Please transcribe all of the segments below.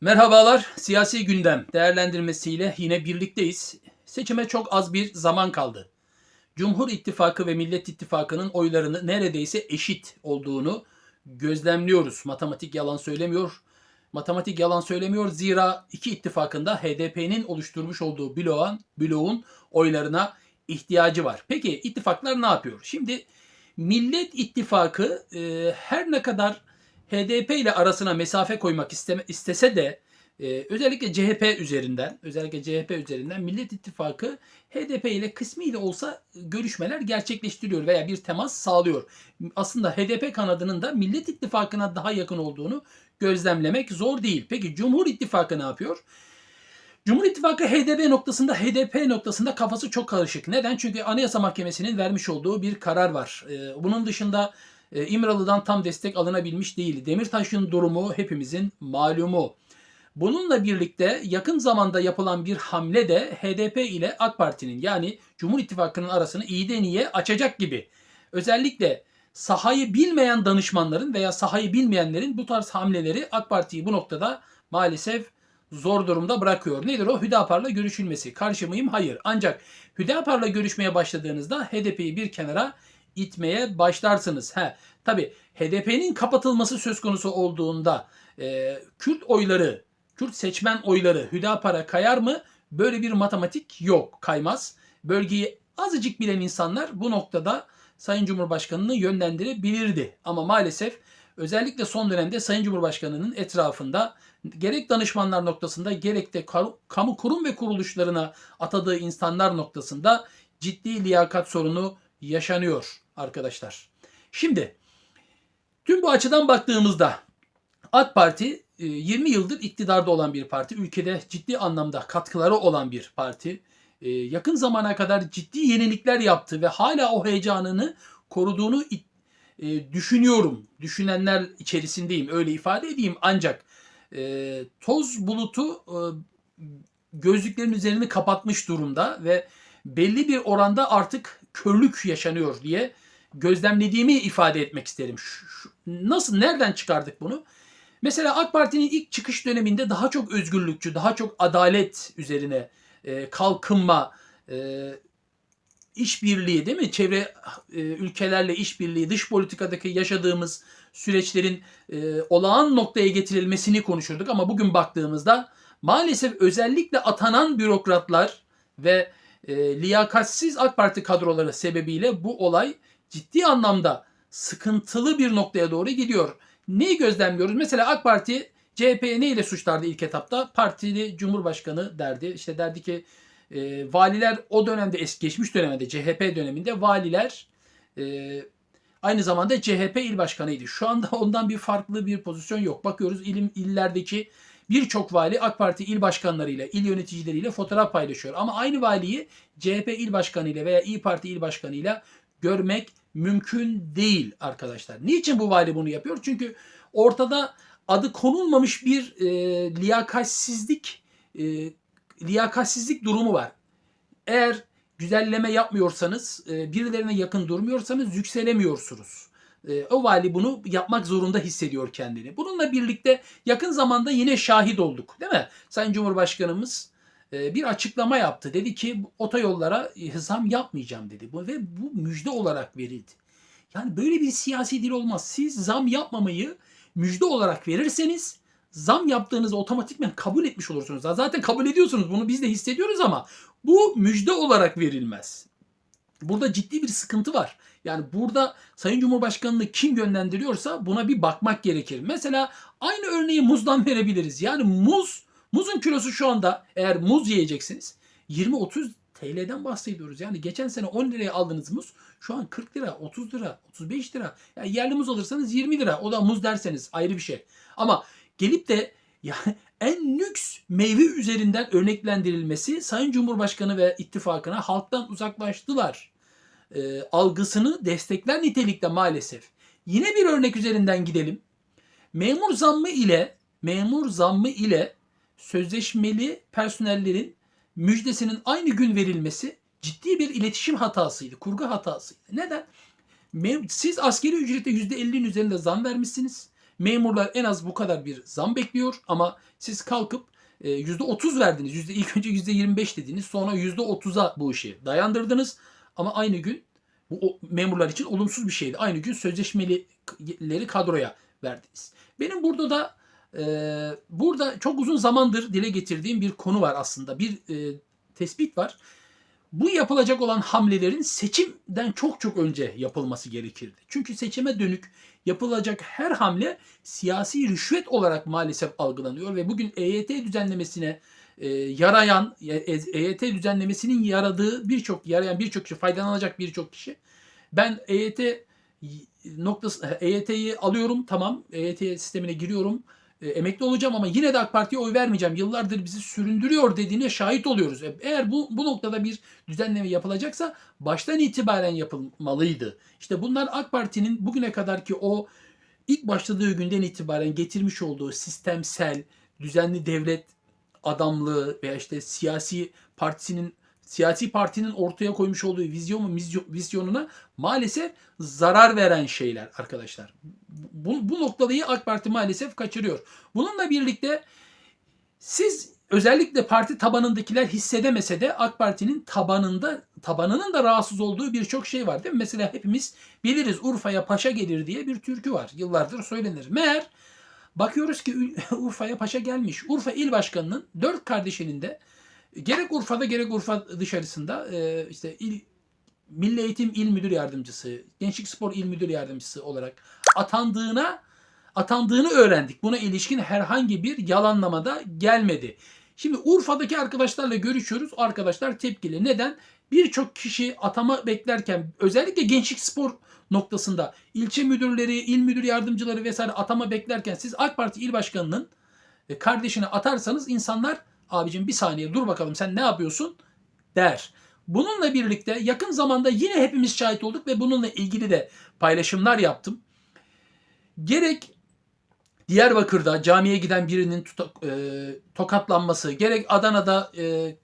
Merhabalar, siyasi gündem değerlendirmesiyle yine birlikteyiz. Seçime çok az bir zaman kaldı. Cumhur İttifakı ve Millet İttifakı'nın oylarını neredeyse eşit olduğunu gözlemliyoruz. Matematik yalan söylemiyor. Matematik yalan söylemiyor zira iki ittifakında HDP'nin oluşturmuş olduğu bloğun, bloğun oylarına ihtiyacı var. Peki ittifaklar ne yapıyor? Şimdi Millet İttifakı e, her ne kadar HDP ile arasına mesafe koymak isteme, istese de e, özellikle CHP üzerinden, özellikle CHP üzerinden Millet İttifakı HDP ile kısmi de olsa görüşmeler gerçekleştiriyor veya bir temas sağlıyor. Aslında HDP kanadının da Millet İttifakı'na daha yakın olduğunu gözlemlemek zor değil. Peki Cumhur İttifakı ne yapıyor? Cumhur İttifakı HDP noktasında, HDP noktasında kafası çok karışık. Neden? Çünkü Anayasa Mahkemesi'nin vermiş olduğu bir karar var. Ee, Bunun dışında e, İmralı'dan tam destek alınabilmiş değil. Demirtaş'ın durumu hepimizin malumu. Bununla birlikte yakın zamanda yapılan bir hamle de HDP ile AK Parti'nin yani Cumhur İttifakı'nın arasını iyiden iyiye açacak gibi. Özellikle sahayı bilmeyen danışmanların veya sahayı bilmeyenlerin bu tarz hamleleri AK Parti'yi bu noktada maalesef zor durumda bırakıyor. Nedir o? Hüdapar'la görüşülmesi. Karşı mıyım? Hayır. Ancak Hüdapar'la görüşmeye başladığınızda HDP'yi bir kenara itmeye başlarsınız. He, tabi HDP'nin kapatılması söz konusu olduğunda e, Kürt oyları, Kürt seçmen oyları Hüdapar'a kayar mı? Böyle bir matematik yok. Kaymaz. Bölgeyi azıcık bilen insanlar bu noktada Sayın Cumhurbaşkanı'nı yönlendirebilirdi. Ama maalesef özellikle son dönemde Sayın Cumhurbaşkanı'nın etrafında gerek danışmanlar noktasında gerek de kamu kurum ve kuruluşlarına atadığı insanlar noktasında ciddi liyakat sorunu yaşanıyor arkadaşlar. Şimdi tüm bu açıdan baktığımızda AK Parti 20 yıldır iktidarda olan bir parti. Ülkede ciddi anlamda katkıları olan bir parti. Yakın zamana kadar ciddi yenilikler yaptı ve hala o heyecanını koruduğunu düşünüyorum. Düşünenler içerisindeyim öyle ifade edeyim. Ancak toz bulutu gözlüklerin üzerini kapatmış durumda ve belli bir oranda artık körlük yaşanıyor diye gözlemlediğimi ifade etmek isterim. Şu, şu, nasıl, nereden çıkardık bunu? Mesela AK Parti'nin ilk çıkış döneminde daha çok özgürlükçü, daha çok adalet üzerine e, kalkınma, e, işbirliği değil mi? Çevre e, ülkelerle işbirliği, dış politikadaki yaşadığımız süreçlerin e, olağan noktaya getirilmesini konuşurduk. Ama bugün baktığımızda maalesef özellikle atanan bürokratlar ve e, liyakatsiz AK Parti kadroları sebebiyle bu olay ciddi anlamda sıkıntılı bir noktaya doğru gidiyor. Neyi gözlemliyoruz? Mesela AK Parti CHP'ye neyle suçlardı ilk etapta? Partili Cumhurbaşkanı derdi. İşte derdi ki e, valiler o dönemde eski geçmiş dönemde CHP döneminde valiler e, aynı zamanda CHP il başkanıydı. Şu anda ondan bir farklı bir pozisyon yok. Bakıyoruz ilim illerdeki Birçok vali AK Parti il başkanlarıyla, il yöneticileriyle fotoğraf paylaşıyor. Ama aynı valiyi CHP il başkanıyla veya İyi Parti il başkanıyla görmek mümkün değil arkadaşlar. Niçin bu vali bunu yapıyor? Çünkü ortada adı konulmamış bir e, liyakatsizlik e, liyakatsizlik durumu var. Eğer güzelleme yapmıyorsanız, e, birilerine yakın durmuyorsanız yükselemiyorsunuz. E, o vali bunu yapmak zorunda hissediyor kendini. Bununla birlikte yakın zamanda yine şahit olduk değil mi? Sayın Cumhurbaşkanımız bir açıklama yaptı. Dedi ki otoyollara e, zam yapmayacağım dedi. Ve bu müjde olarak verildi. Yani böyle bir siyasi dil olmaz. Siz zam yapmamayı müjde olarak verirseniz zam yaptığınızı otomatikmen kabul etmiş olursunuz. Zaten kabul ediyorsunuz bunu biz de hissediyoruz ama bu müjde olarak verilmez. Burada ciddi bir sıkıntı var. Yani burada Sayın Cumhurbaşkanı'nı kim yönlendiriyorsa buna bir bakmak gerekir. Mesela aynı örneği muzdan verebiliriz. Yani muz, muzun kilosu şu anda eğer muz yiyeceksiniz 20-30 TL'den bahsediyoruz. Yani geçen sene 10 liraya aldığınız muz şu an 40 lira, 30 lira, 35 lira. Yani yerli muz alırsanız 20 lira. O da muz derseniz ayrı bir şey. Ama gelip de yani en lüks meyve üzerinden örneklendirilmesi Sayın Cumhurbaşkanı ve ittifakına halktan uzaklaştılar e, algısını destekler nitelikte maalesef. Yine bir örnek üzerinden gidelim. Memur zammı ile memur zammı ile sözleşmeli personellerin müjdesinin aynı gün verilmesi ciddi bir iletişim hatasıydı, kurgu hatasıydı. Neden? Siz askeri ücrete %50'nin üzerinde zam vermişsiniz. Memurlar en az bu kadar bir zam bekliyor ama siz kalkıp e, %30 verdiniz. Yüzde, ilk önce %25 dediniz. Sonra %30'a bu işi dayandırdınız. Ama aynı gün bu memurlar için olumsuz bir şeydi. Aynı gün sözleşmelileri kadroya verdiniz. Benim burada da e, burada çok uzun zamandır dile getirdiğim bir konu var aslında. Bir e, tespit var. Bu yapılacak olan hamlelerin seçimden çok çok önce yapılması gerekirdi. Çünkü seçime dönük yapılacak her hamle siyasi rüşvet olarak maalesef algılanıyor ve bugün EYT düzenlemesine e, yarayan e, EYT düzenlemesinin yaradığı birçok yarayan birçok kişi faydalanacak birçok kişi ben EYT noktası EYT'yi alıyorum tamam EYT sistemine giriyorum e, emekli olacağım ama yine de AK Parti'ye oy vermeyeceğim. Yıllardır bizi süründürüyor dediğine şahit oluyoruz. E, Eğer bu, bu noktada bir düzenleme yapılacaksa baştan itibaren yapılmalıydı. İşte bunlar AK Parti'nin bugüne kadar ki o ilk başladığı günden itibaren getirmiş olduğu sistemsel, düzenli devlet adamlığı veya işte siyasi partisinin siyasi partinin ortaya koymuş olduğu vizyon vizyonuna maalesef zarar veren şeyler arkadaşlar. Bu, bu noktayı AK Parti maalesef kaçırıyor. Bununla birlikte siz özellikle parti tabanındakiler hissedemese de AK Parti'nin tabanında tabanının da rahatsız olduğu birçok şey var değil mi? Mesela hepimiz biliriz Urfa'ya paşa gelir diye bir türkü var. Yıllardır söylenir. Meğer bakıyoruz ki Urfa'ya paşa gelmiş. Urfa İl Başkanı'nın dört kardeşinin de gerek Urfa'da gerek Urfa dışarısında e, işte il Milli Eğitim İl Müdür Yardımcısı, Gençlik Spor İl Müdür Yardımcısı olarak atandığına atandığını öğrendik. Buna ilişkin herhangi bir yalanlamada gelmedi. Şimdi Urfa'daki arkadaşlarla görüşüyoruz. Arkadaşlar tepkili. Neden? Birçok kişi atama beklerken özellikle gençlik spor noktasında ilçe müdürleri, il müdür yardımcıları vesaire atama beklerken siz AK Parti il başkanının e, kardeşine atarsanız insanlar abicim bir saniye dur bakalım sen ne yapıyorsun der. Bununla birlikte yakın zamanda yine hepimiz şahit olduk ve bununla ilgili de paylaşımlar yaptım. Gerek Diyarbakır'da camiye giden birinin tuta, e, tokatlanması, gerek Adana'da e,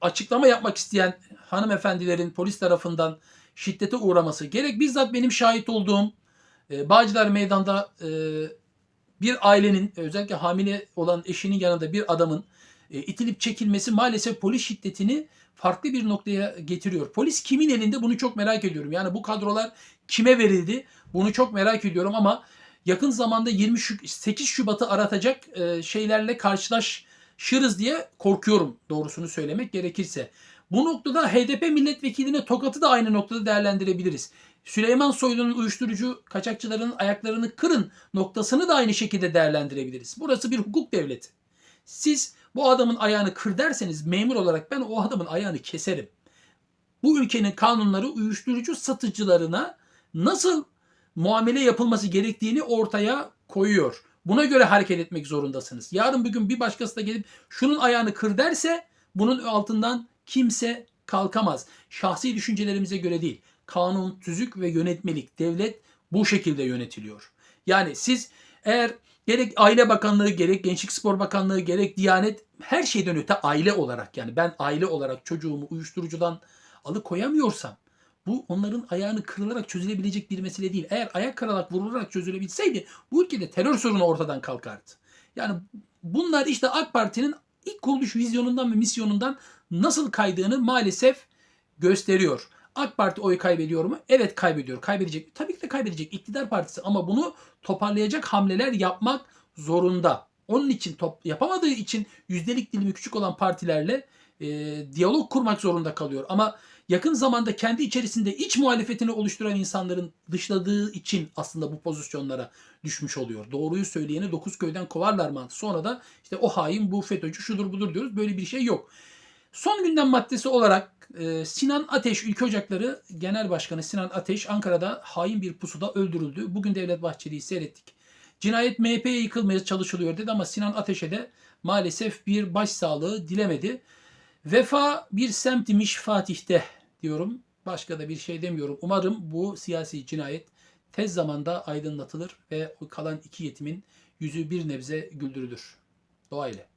açıklama yapmak isteyen hanımefendilerin polis tarafından şiddete uğraması, gerek bizzat benim şahit olduğum e, Bağcılar Meydan'da e, bir ailenin özellikle hamile olan eşinin yanında bir adamın e, itilip çekilmesi maalesef polis şiddetini farklı bir noktaya getiriyor. Polis kimin elinde bunu çok merak ediyorum. Yani bu kadrolar kime verildi bunu çok merak ediyorum ama yakın zamanda 28 Şubat'ı aratacak e, şeylerle karşılaşırız diye korkuyorum doğrusunu söylemek gerekirse. Bu noktada HDP milletvekiline tokatı da aynı noktada değerlendirebiliriz. Süleyman Soylu'nun uyuşturucu kaçakçıların ayaklarını kırın noktasını da aynı şekilde değerlendirebiliriz. Burası bir hukuk devleti. Siz bu adamın ayağını kır derseniz memur olarak ben o adamın ayağını keserim. Bu ülkenin kanunları uyuşturucu satıcılarına nasıl muamele yapılması gerektiğini ortaya koyuyor. Buna göre hareket etmek zorundasınız. Yarın bir gün bir başkası da gelip şunun ayağını kır derse bunun altından kimse kalkamaz. Şahsi düşüncelerimize göre değil. Kanun, tüzük ve yönetmelik, devlet bu şekilde yönetiliyor. Yani siz eğer gerek Aile Bakanlığı, gerek Gençlik Spor Bakanlığı, gerek Diyanet her şeyden öte aile olarak yani ben aile olarak çocuğumu uyuşturucudan alıkoyamıyorsam bu onların ayağını kırılarak çözülebilecek bir mesele değil. Eğer ayak kırılarak vurularak çözülebilseydi bu ülkede terör sorunu ortadan kalkardı. Yani bunlar işte AK Parti'nin ilk kuruluş vizyonundan ve misyonundan nasıl kaydığını maalesef gösteriyor. AK Parti oy kaybediyor mu? Evet kaybediyor. Kaybedecek. Tabii ki de kaybedecek. İktidar partisi ama bunu toparlayacak hamleler yapmak zorunda. Onun için top, yapamadığı için yüzdelik dilimi küçük olan partilerle e, diyalog kurmak zorunda kalıyor. Ama yakın zamanda kendi içerisinde iç muhalefetini oluşturan insanların dışladığı için aslında bu pozisyonlara düşmüş oluyor. Doğruyu söyleyeni dokuz köyden kovarlar mı? Sonra da işte o hain bu FETÖ'cü şudur budur diyoruz. Böyle bir şey yok. Son gündem maddesi olarak e, Sinan Ateş Ülke Ocakları Genel Başkanı Sinan Ateş Ankara'da hain bir pusuda öldürüldü. Bugün Devlet Bahçeli'yi seyrettik. Cinayet MHP'ye yıkılmaya çalışılıyor dedi ama Sinan Ateş'e de maalesef bir başsağlığı dilemedi. Vefa bir semtimiş Fatih'te diyorum. Başka da bir şey demiyorum. Umarım bu siyasi cinayet tez zamanda aydınlatılır ve kalan iki yetimin yüzü bir nebze güldürülür. Dua ile.